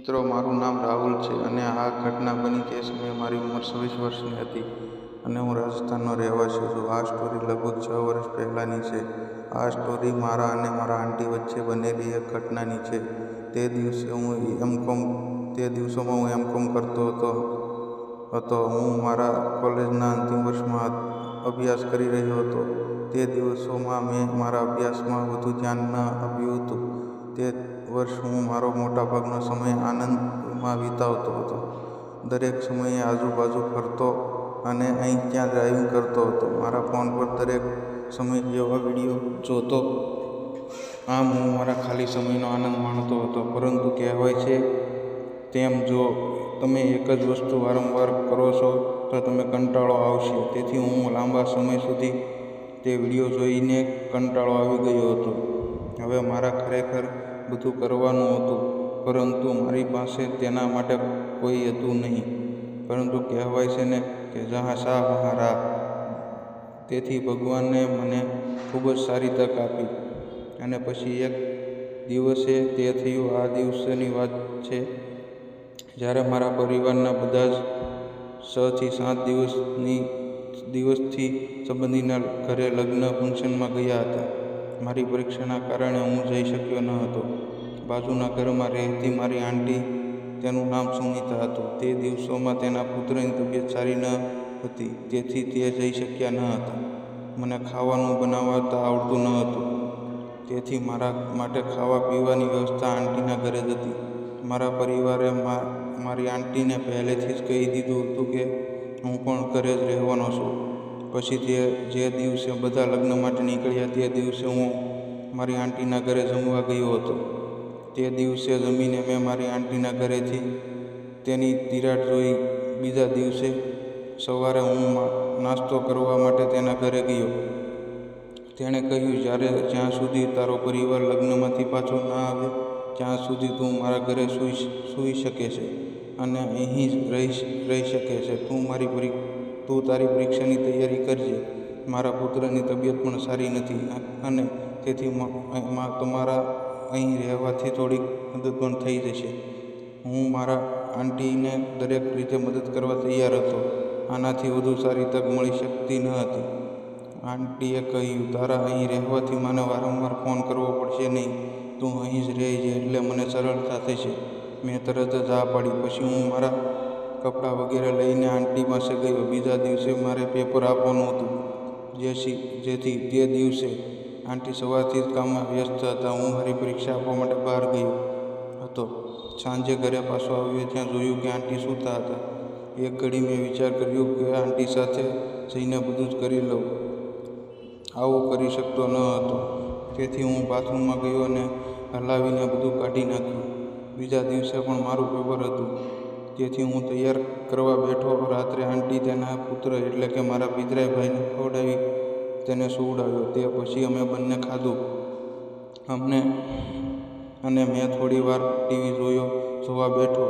મિત્રો, મારું નામ રાહુલ છે અને આ ઘટના બની તે સમયે મારી ઉંમર છવ્વીસ વર્ષની હતી અને હું રાજસ્થાનનો રહેવાસી છું. આ સ્ટોરી લગભગ છ વર્ષ પહેલાંની છે. આ સ્ટોરી મારા અને મારા આંટી વચ્ચે બનેલી એક ઘટનાની છે. તે દિવસે હું એમ કોમ, તે દિવસોમાં હું એમ કોમ કરતો હતો હતો. હું મારા કોલેજના અંતિમ વર્ષમાં અભ્યાસ કરી રહ્યો હતો. તે દિવસોમાં મેં મારા અભ્યાસમાં વધુ ધ્યાન ન આપ્યું હતું. તે વર્ષ હું મારો મોટાભાગનો સમય આનંદમાં વિતાવતો હતો. દરેક સમયે આજુબાજુ ફરતો અને અહીં ત્યાં ડ્રાઇવિંગ કરતો હતો. મારા ફોન પર દરેક સમય એવા વીડિયો જોતો. આમ હું મારા ખાલી સમયનો આનંદ માણતો હતો. પરંતુ કહેવાય છે તેમ જો તમે એક જ વસ્તુ વારંવાર કરો છો, તો તમે કંટાળો આવશે. તેથી હું લાંબા સમય સુધી તે વીડિયો જોઈને કંટાળો આવી ગયો હતો. હવે મારા ખરેખર બધું કરવાનું હતું, પરંતુ મારી પાસે તેના માટે કોઈ હતું નહીં. પરંતુ કહેવાય છે ને કે જહાં શાહ વહાં રાહ તેથી ભગવાને મને ખૂબ જ સારી તક આપી અને પછી એક દિવસે તે થયું. આ દિવસની વાત છે, જ્યારે મારા પરિવારના બધા જ છથી સાત દિવસની, દિવસથી સંબંધીના ઘરે લગ્ન ફંક્શનમાં ગયા હતા. મારી પરીક્ષાના કારણે હું જઈ શક્યો ન હતો. બાજુના ઘરમાં રહેતી મારી આંટી, તેનું નામ સુમિતા હતું. તે દિવસોમાં તેના પુત્રની તબિયત સારી ન હતી તેથી તે જઈ શક્યા ન હતા. મને ખાવાનું બનાવતા આવડતું ન હતું. તેથી મારા માટે ખાવા પીવાની વ્યવસ્થા આંટીના ઘરે જ હતી. મારા પરિવારે મારી આંટીને પહેલેથી જ કહી દીધું હતું કે હું પણ ઘરે જ રહેવાનો છું. પછી તે જે દિવસે બધા લગ્ન માટે નીકળ્યા, તે દિવસે હું મારી આંટીના ઘરે જમવા ગયો હતો. તે દિવસે જમીને મેં મારી આંટીના ઘરેથી તેની તિરાડ જોઈ બીજા દિવસે સવારે હું નાસ્તો કરવા માટે તેના ઘરે ગયો. તેણે કહ્યું, જ્યારે જ્યાં સુધી તારો પરિવાર લગ્નમાંથી પાછો ના આવે, ત્યાં સુધી તું મારા ઘરે સૂઈ સૂઈ શકે છે અને અહીં જ રહી રહી શકે છે. તું મારી પરી, તું તારી પરીક્ષાની તૈયારી કરજે. મારા પુત્રની તબિયત પણ સારી નથી, અને તેથી તમારા અહીં રહેવાથી થોડીક મદદ પણ થઈ જશે. હું મારા આંટીને દરેક રીતે મદદ કરવા તૈયાર હતો. આનાથી વધુ સારી તક મળી શકતી ન હતી. આંટીએ કહ્યું, તારા અહીં રહેવાથી મને વારંવાર ફોન કરવો પડશે નહીં. તું અહીં જ રહેજે એટલે મને સરળતા થશે. મેં તરત જ હા પાડી. પછી હું મારા કપડાં વગેરે લઈને આંટી પાસે ગયો. બીજા દિવસે મારે પેપર આપવાનું હતું. જેથી જેથી તે દિવસે આંટી સવારથી જ કામમાં વ્યસ્ત હતા. હું મારી પરીક્ષા આપવા માટે બહાર ગયો હતો. સાંજે ઘરે પાછો આવ્યો, ત્યાં જોયું કે આંટી સૂતા હતા. એક ઘડી મેં વિચાર કર્યો કે આંટી સાથે જઈને બધું જ કરી લઉં. આવું કરી શકતો ન હતો. તેથી હું બાથરૂમમાં ગયો અને હલાવીને બધું કાઢી નાખ્યું. બીજા દિવસે પણ મારું પેપર હતું. તેથી હું તૈયાર કરવા બેઠો. રાત્રે આંટી તેના પુત્ર એટલે કે મારા પિતરાય ભાઈને ખવડાવી તેને સુવડાવ્યો. તે પછી અમે બંને ખાધું. અમને અને મેં થોડી વાર ટીવી જોયો, જોવા બેઠો.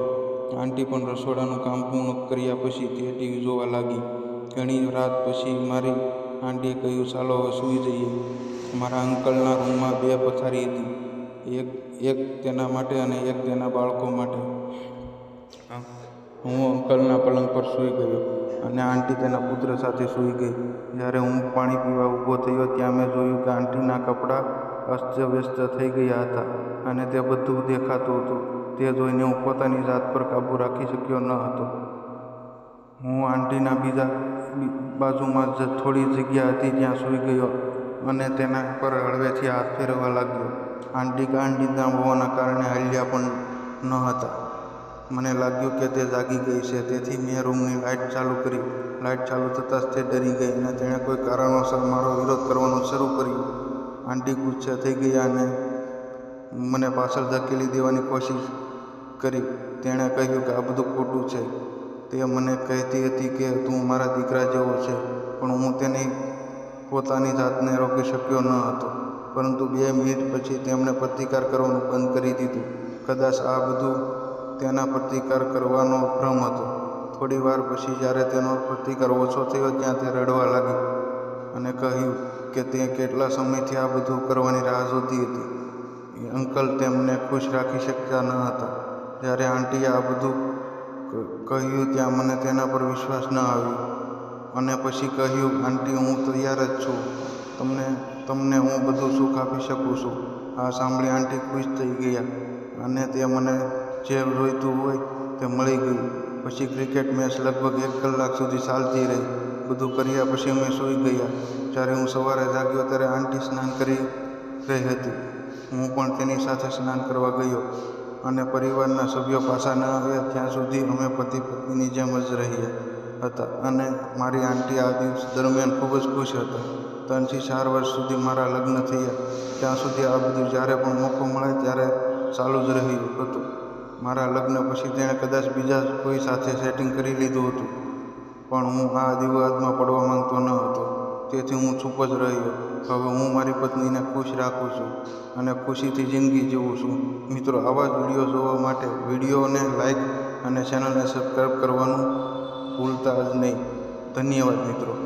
આંટી પણ રસોડાનું કામ પૂર્ણ કર્યા પછી તે ટીવી જોવા લાગી. ઘણી રાત પછી મારી આંટીએ કહ્યું, ચાલો, હવે સૂઈ જઈએ. મારા અંકલના રૂમમાં બે પથારી હતી. એક એક તેના માટે અને એક તેના બાળકો માટે. હું અંકલના પલંગ પર સૂઈ ગયો અને આંટી તેના પુત્ર સાથે સૂઈ ગઈ. જ્યારે હું પાણી પીવા ઊભો થયો ત્યાં મેં જોયું કે આંટીના કપડાં અસ્તવ્યસ્ત થઈ ગયા હતા અને તે બધું દેખાતું હતું. તે જોઈને હું પોતાની જાત પર કાબૂ રાખી શક્યો ન હતો. હું આંટીના બીજા બાજુમાં જ થોડી જગ્યા હતી ત્યાં સૂઈ ગયો અને તેના પર હળવેથી હાથ ફેરવવા લાગ્યો. આંટી કાંડીના હોવાના કારણે હાલ્યા પણ ન હતા. મને લાગ્યું કે તે જાગી ગઈ છે. તેથી મેં રૂમની લાઇટ ચાલુ કરી. લાઇટ ચાલુ થતાં જ તે ડરી ગઈ અને તેણે કોઈ કારણોસર મારો વિરોધ કરવાનું શરૂ કર્યું. આંટી ગુસ્સે થઈ ગયા અને મને પાછળ ધકેલી દેવાની કોશિશ કરી. તેણે કહ્યું કે આ બધું ખોટું છે. તે મને કહેતી હતી કે તું મારા દીકરા જેવો છે, પણ હું તેની પોતાની જાતને રોકી શક્યો ન હતો. પરંતુ બે મિનિટ પછી તેમણે પ્રતિકાર કરવાનું બંધ કરી દીધું. કદાચ આ બધું તેના પ્રતિકાર કરવાનો ભ્રમ હતો. થોડી વાર પછી જ્યારે તેનો પ્રતિકાર ઓછો થયો ત્યાં તે રડવા લાગી અને કહ્યું કે તે કેટલા સમયથી આ બધું કરવાની રાહ જોતી હતી. અંકલ તેમને ખુશ રાખી શકતા ન હતા. જ્યારે આંટીએ આ બધું કહ્યું ત્યાં મને તેના પર વિશ્વાસ ન આવ્યો. અને પછી કહ્યું, આંટી, હું તૈયાર જ છું. તમને તમને હું બધું સુખ આપી શકું છું. આ સાંભળી આંટી ખુશ થઈ ગયા અને તે મને જે જોઈતું હોય તે મળી ગયું. પછી ક્રિકેટ મેચ લગભગ એક કલાક સુધી ચાલતી રહી. બધું કર્યા પછી અમે સૂઈ ગયા. જ્યારે હું સવારે જાગ્યો ત્યારે આંટી સ્નાન કરી રહી હતી. હું પણ તેની સાથે સ્નાન કરવા ગયો અને પરિવારના સભ્યો પાછા ન આવ્યા ત્યાં સુધી અમે પતિ પત્નીની જેમ જ રહ્યા હતા અને મારી આંટી આ દિવસ દરમિયાન ખૂબ જ ખુશ હતા. ત્રણથી ચાર વર્ષ સુધી મારા લગ્ન થયા. ત્યાં સુધી આ બધું જ્યારે પણ મોકો મળે ત્યારે ચાલુ જ રહ્યું હતું. મારા લગ્ન પછી તેણે કદાચ બીજા કોઈ સાથે સેટિંગ કરી લીધું હતું. પણ હું આ વિવાદમાં પડવા માંગતો ન હતો. તેથી હું ચૂપ જ રહ્યો. હવે હું મારી પત્નીને ખુશ રાખું છું અને ખુશીથી જિંદગી જીવું છું. મિત્રો, આવા જ વીડિયો જોવા માટે વિડીયોને લાઈક અને ચેનલને સબસ્ક્રાઈબ કરવાનું ભૂલતા જ નહીં. ધન્યવાદ મિત્રો.